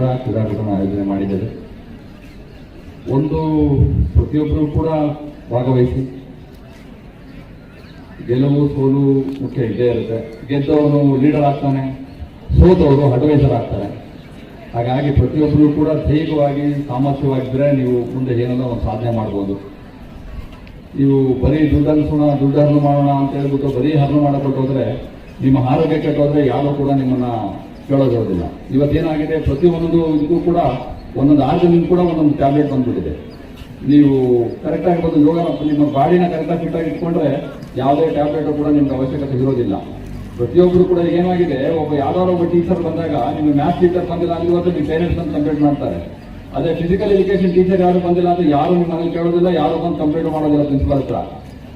ಕೂಡ ಕ್ರೀಡಾಕೂಟನ ಆಯೋಜನೆ ಮಾಡಿದ್ದೇವೆ. ಒಂದು ಪ್ರತಿಯೊಬ್ಬರು ಕೂಡ ಭಾಗವಹಿಸಿ, ಗೆಲುವು, ಸೋಲು ಮುಖ್ಯ ಇದ್ದೇ ಇರುತ್ತೆ. ಗೆದ್ದವನು ಲೀಡರ್ ಆಗ್ತಾನೆ ಸೋತವರು ಅಡ್ವೈಸರ್ ಆಗ್ತಾರೆ ಹಾಗಾಗಿ ಪ್ರತಿಯೊಬ್ಬರು ಕೂಡ ಧೈರ್ಯವಾಗಿ ಸಾಮರ್ಥ್ಯವಾಗಿದ್ದರೆ ನೀವು ಮುಂದೆ ಏನಾದರೂ ಒಂದು ಸಾಧನೆ ಮಾಡ್ಬೋದು. ನೀವು ಬರೀ ದುಡ್ಡನ್ಸೋಣ ಹರಣ ಮಾಡೋಣ ಅಂತ ಹೇಳ್ಬಿಟ್ಟು ಬರೀ ಹರಣ ಮಾಡಕ್ಕೆ ಹೋದ್ರೆ ನಿಮ್ಮ ಆರೋಗ್ಯ ಕೆಟ್ಟೋದ್ರೆ ಯಾರು ಕೂಡ ನಿಮ್ಮನ್ನ ಕೇಳೋದಿರೋದಿಲ್ಲ ಇವತ್ತೇನಾಗಿದೆ ಪ್ರತಿಯೊಂದು ಇದಕ್ಕೂ ಕೂಡ ಒಂದೊಂದು ಆರ್ಗನಿಗೆ ಕೂಡ ಒಂದೊಂದು ಟ್ಯಾಬ್ಲೆಟ್ ಬಂದ್ಬಿಟ್ಟಿದೆ. ನೀವು ಕರೆಕ್ಟಾಗಿ ಬಂದು ಯೋಗ ನಿಮ್ಮ ಬಾಡಿನ ಕರೆಕ್ಟಾಗಿ ಫಿಟ್ ಆಗಿ ಇಟ್ಕೊಂಡ್ರೆ ಯಾವುದೇ ಟ್ಯಾಬ್ಲೆಟ್ ಕೂಡ ನಿಮ್ಗೆ ಅವಶ್ಯಕತೆ ಇರೋದಿಲ್ಲ. ಪ್ರತಿಯೊಬ್ಬರು ಕೂಡ ಏನಾಗಿದೆ, ಒಬ್ಬ ಯಾವ್ದಾದ್ರು ಒಬ್ಬ ಟೀಚರ್ ಬಂದಾಗ ನಿಮ್ಗೆ ಮ್ಯಾಥ್ ಟೀಚರ್ ಬಂದಿಲ್ಲ ಅಂದ್ರೆ ಇವತ್ತು ನಿಮ್ಮ ಪೇರೆಂಟ್ಸ್ ಅಂತ ಕಂಪ್ಲೇಂಟ್ ಮಾಡ್ತಾರೆ. ಅದೇ ಫಿಸಿಕಲ್ ಎಜುಕೇಶನ್ ಟೀಚರ್ ಯಾರು ಬಂದಿಲ್ಲ ಅಂದ್ರೆ ಯಾರು ನಿಮ್ಮ ಮನೇಲಿ ಕೇಳೋದಿಲ್ಲ, ಯಾರು ಬಂದು ಕಂಪ್ಲೇಂಟ್ ಮಾಡೋದಿಲ್ಲ ಪ್ರಿನ್ಸಿಪಲ್ ಹತ್ರ.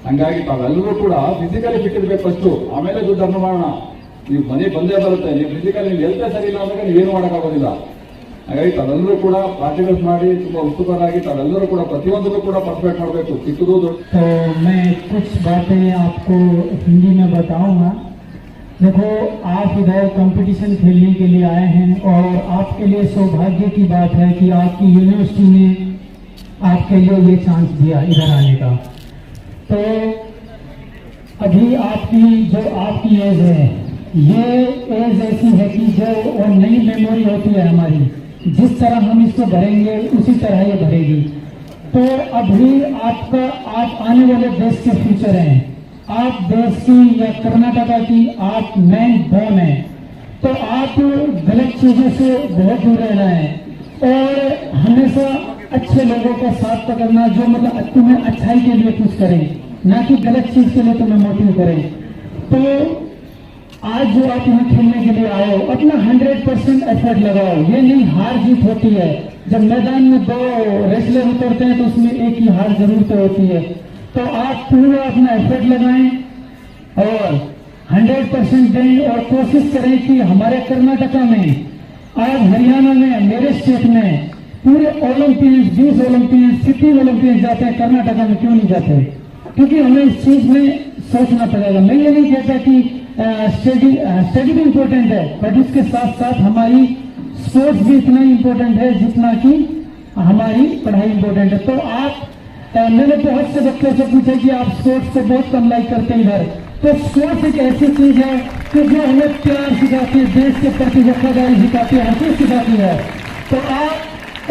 ಹಂಗಾಗಿ ತಾವೆಲ್ಲರೂ ಕೂಡ ಫಿಸಿಕಲಿ ಫಿಟ್ ಇರಬೇಕು ಫಸ್ಟು ಆಮೇಲೆ ದುಡ್ಡು ಮಾಡೋಣ ನೀವು ಮನೆ ಬಂದೇ ಬರುತ್ತೆ ನೀವು ಫಿಸಿಕಲ್ ನೀವು ಎಲ್ತೆ ಸರಿ ಇಲ್ಲ ಅಂದಾಗ ನೀವೇನು ಮಾಡೋಕ್ಕಾಗೋದಿಲ್ಲ ಹಾಗಾಗಿ ತಾವೆಲ್ಲರೂ ಕೂಡ ಪ್ರಾಕ್ಟಿಕಲ್ಸ್ ಮಾಡಿ ತುಂಬಾ ಉತ್ಸುಕರಾಗಿ ತಾವೆಲ್ಲರೂ ಕೂಡ ಪ್ರತಿಯೊಂದನ್ನು ಕೂಡ ಪರ್ಫೆಕ್ಟ್ ಮಾಡಬೇಕು ಚಿಕ್ಕದು ದೊಡ್ಡ तो मैं कुछ बातें आपको हिंदी में बताऊंगा देखो आप इधर कंपटीशन खेलने के लिए आए हैं और आपके लिए सौभाग्य की बात है कि आपकी यूनिवर्सिटी ने आपके लिए ये चांस दिया इधर आने का तो अभी आपकी जो आपकी एज है ये एज ऐसी है कि जो और नई मेमोरी होती है हमारी, जिस तरह हम इसको भरेंगे, उसी तरह ये भरेगी। तो अभी आपका, आप आने वाले देश के फ्यूचर हैं। आप देश की या कर्नाटका की, आप मैन बॉर्न हैं। तो आप गलत चीज़ों से बहुत दूर रहना है। और हमेशा अच्छे लोगों का साथ पकड़ना जो मतलब तुम्हें अच्छाई के लिए कुछ करें, ना कि गलत चीज़ के लिए तुम्हें मोटिव करें। तो आज जो आप यहाँ खेलने के लिए आए हो, अपना हंड्रेड परसेंट एफर्ट लगाओ। ये नहीं, हार जीत होती है। जब मैदान में दो रेसलर उतरते हैं तो उसमें एक ही हार ज़रूर तो होती है। तो आप पूरा अपना एफर्ट लगाएँ और हंड्रेड परसेंट दें और कोशिश करें कि हमारे कर्नाटका में, आज हरियाणा में, मेरे स्टेट में, पूरे Olympians youth Olympians city Olympians जाते हैं, कर्नाटका में क्यों नहीं जाते? क्योंकि हमें इस चीज़ में सोचना पड़ेगा। मैं ये नहीं कहता कि स्टडी स्टडी भी इम्पोर्टेंट है बट इसके साथ साथ हमारी स्पोर्ट्स भी इतना इम्पोर्टेंट है जितना कि हमारी पढ़ाई इम्पोर्टेंट है। तो आप मैंने बहुत से बच्चों से पूछा कि आप स्पोर्ट्स को बहुत कम लाइक करते हैं इधर। तो स्पोर्ट्स एक ऐसी चीज़ है कि जो हमें प्यार सिखाती है, देश के प्रति वफादारी सिखाती है हर चीज़ सिखाती है। तो आप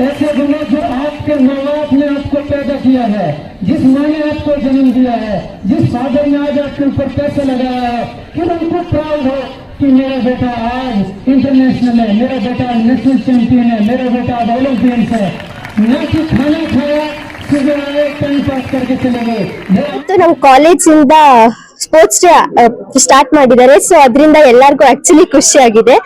ऐसे बनो जो आपके माँ बाप ने आपको पैदा किया है जिस माँ ने आपको जन्म दिया है जिस फादर ने आज आपके ऊपर पैसे लगाया है कि उनको प्राउड हो कि मेरा बेटा आज इंटरनेशनल है मेरा बेटा आज नेशनल चैंपियन है मेरा बेटा आज ओलंपियंस है न कि खाना खाया सुबह आए टाइम पास करके चले गए ये ಮತ್ತು ನಮ್ಮ ಕಾಲೇಜಿಂದ ಸ್ಪೋರ್ಟ್ಸ್ ಡೇ ಸ್ಟಾರ್ಟ್ ಮಾಡಿದ್ದಾರೆ ಸೊ ಅದರಿಂದ ಎಲ್ಲರಿಗೂ ಆಕ್ಚುಲಿ ಖುಷಿ ಆಗಿದೆ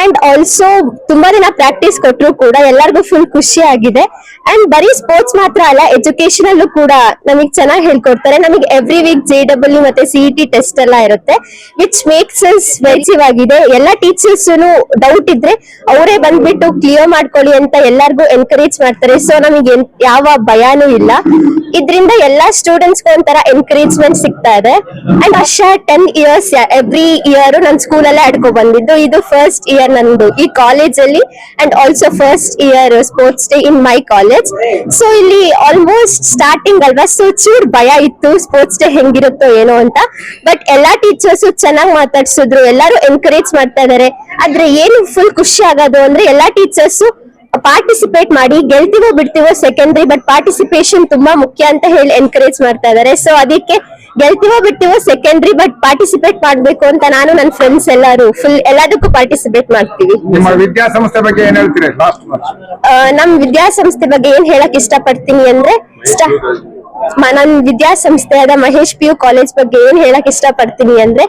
ಅಂಡ್ ಆಲ್ಸೋ ತುಂಬಾ ದಿನ ಪ್ರಾಕ್ಟೀಸ್ ಕೊಟ್ಟರು ಕೂಡ ಎಲ್ಲರಿಗೂ ಫುಲ್ ಖುಷಿ ಆಗಿದೆ. ಅಂಡ್ ಬರೀ ಸ್ಪೋರ್ಟ್ಸ್ ಮಾತ್ರ ಅಲ್ಲ ಎಜುಕೇಶನ್ ಅಲ್ಲೂ ಕೂಡ ನಮಗೆ ಚೆನ್ನಾಗಿ ಹೇಳ್ಕೊಡ್ತಾರೆ. ನಮಗೆ ಎವ್ರಿ ವೀಕ್ ಜೆ ಡಬ್ಲ್ಯೂ ಮತ್ತೆ ಸಿಇಟಿ ಟೆಸ್ಟ್ ಎಲ್ಲ ಇರುತ್ತೆ ವಿಚ್ ಮೇಕ್ಸ್ ಅಸ್ ವೆಜಿವ್ ಆಗಿದೆ. ಎಲ್ಲ ಟೀಚರ್ಸ್ ಡೌಟ್ ಇದ್ರೆ ಅವರೇ ಬಂದ್ಬಿಟ್ಟು ಕ್ಲಿಯರ್ ಮಾಡ್ಕೊಳ್ಳಿ ಅಂತ ಎಲ್ಲರಿಗೂ ಎನ್ಕರೇಜ್ ಮಾಡ್ತಾರೆ. ಸೊ ನಮಗೆ ಯಾವ ಭಯನೂ ಇಲ್ಲ. ಇದರಿಂದ ಎಲ್ಲಾ ಸ್ಟೂಡೆಂಟ್ಸ್ ಒಂಥರ ಎನ್ಕರೇಜ್ಮೆಂಟ್ ಸಿಗ್ತಾ ಇದೆ. ಅಂಡ್ ವರ್ಷ ಟೆನ್ ಇಯರ್ಸ್ ಎವ್ರಿ ಇಯರ್ ನನ್ನ ಸ್ಕೂಲ್ ಅಲ್ಲೇ ಆಡ್ಕೊ ಬಂದಿದ್ದು. ಇದು ಫಸ್ಟ್ ಇಯರ್ ನಂದು ಈ ಕಾಲೇಜ್ ಅಲ್ಲಿ and also first year sports day in my college so ಇಲ್ಲಿ ಆಲ್ಮೋಸ್ಟ್ ಸ್ಟಾರ್ಟಿಂಗ್ ಅಲ್ವಾ? ಸೊ ಚೂರ್ ಭಯ ಇತ್ತು ಸ್ಪೋರ್ಟ್ಸ್ ಡೇ ಹೆಂಗಿರುತ್ತೋ ಏನೋ ಅಂತ. ಬಟ್ ಎಲ್ಲಾ ಟೀಚರ್ಸ್ ಚೆನ್ನಾಗಿ ಮಾತಾಡ್ಸಿದ್ರು. ಎಲ್ಲರೂ ಎನ್ಕರೇಜ್ ಮಾಡ್ತಾ ಇದಾರೆ. ಆದ್ರೆ ಏನು ಫುಲ್ ಖುಷಿ ಆಗೋದು ಅಂದ್ರೆ ಎಲ್ಲಾ ಟೀಚರ್ಸ್ ಪಾರ್ಟಿಸಿಪೇಟ್ ಮಾಡಿ ಗೆಲ್ತಿವೋ ಬಿಡ್ತೀವೋ ಸೆಕೆಂಡ್ರಿ ಬಟ್ ಪಾರ್ಟಿಸಿಪೇಷನ್ ತುಂಬಾ ಮುಖ್ಯ ಅಂತ ಹೇಳಿ ಎನ್ಕರೇಜ್ ಮಾಡ್ತಾ ಇದಾರೆ ಸೊ ಅದಕ್ಕೆ ಗೆಲ್ತಿವೋ ಬಿಡ್ತೀವೋ ಸೆಕೆಂಡ್ರಿ ಬಟ್ ಪಾರ್ಟಿಸಿಪೇಟ್ ಮಾಡ್ಬೇಕು ಅಂತ ನಾನು ನನ್ನ ಫ್ರೆಂಡ್ಸ್ ಎಲ್ಲರೂ ಫುಲ್ ಎಲ್ಲದಕ್ಕೂ ಪಾರ್ಟಿಸಿಪೇಟ್ ಮಾಡ್ತೀವಿ. ನಿಮ್ಮ ವಿದ್ಯಾಸಂಸ್ಥೆ ಬಗ್ಗೆ ಏನ್ ಹೇಳ್ತೀರಿ? ಲಾಸ್ಟ್ ಆ, ನಮ್ ವಿದ್ಯಾಸಂಸ್ಥೆ ಬಗ್ಗೆ ಏನ್ ಹೇಳಕ್ ಇಷ್ಟಪಡ್ತೀನಿ ಅಂದ್ರೆ ನನ್ ವಿದ್ಯಾಸಂಸ್ಥೆಯಾದ ಮಹೇಶ್ ಪಿ ಯು ಕಾಲೇಜ್ ಬಗ್ಗೆ ಏನ್ ಹೇಳಕ್ ಇಷ್ಟಪಡ್ತೀನಿ ಅಂದ್ರೆ,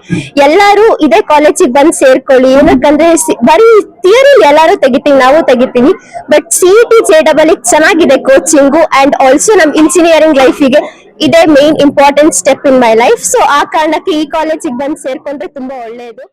ಎಲ್ಲಾರು ಇದೇ ಕಾಲೇಜಿಗೆ ಬಂದ್ ಸೇರ್ಕೊಳ್ಳಿ. ಏನಕ್ಕಂದ್ರೆ ಬರೀ ಥಿಯರಿ ಎಲ್ಲಾರು ತೆಗಿತೀನಿ, ನಾವು ತೆಗಿತೀನಿ. ಬಟ್ ಸಿಇಟಿ ಜೆ ಡಬಲ್ ಚೆನ್ನಾಗಿದೆ ಕೋಚಿಂಗು ಅಂಡ್ ಆಲ್ಸೋ ನಮ್ ಇಂಜಿನಿಯರಿಂಗ್ ಲೈಫಿಗೆ ಇದೇ main important step in my life so ಆ ಕಾರಣಕ್ಕೆ ಈ ಕಾಲೇಜಿಗೆ ಬಂದ್ ಸೇರ್ಕೊಂಡ್ರೆ ತುಂಬಾ ಒಳ್ಳೆಯದು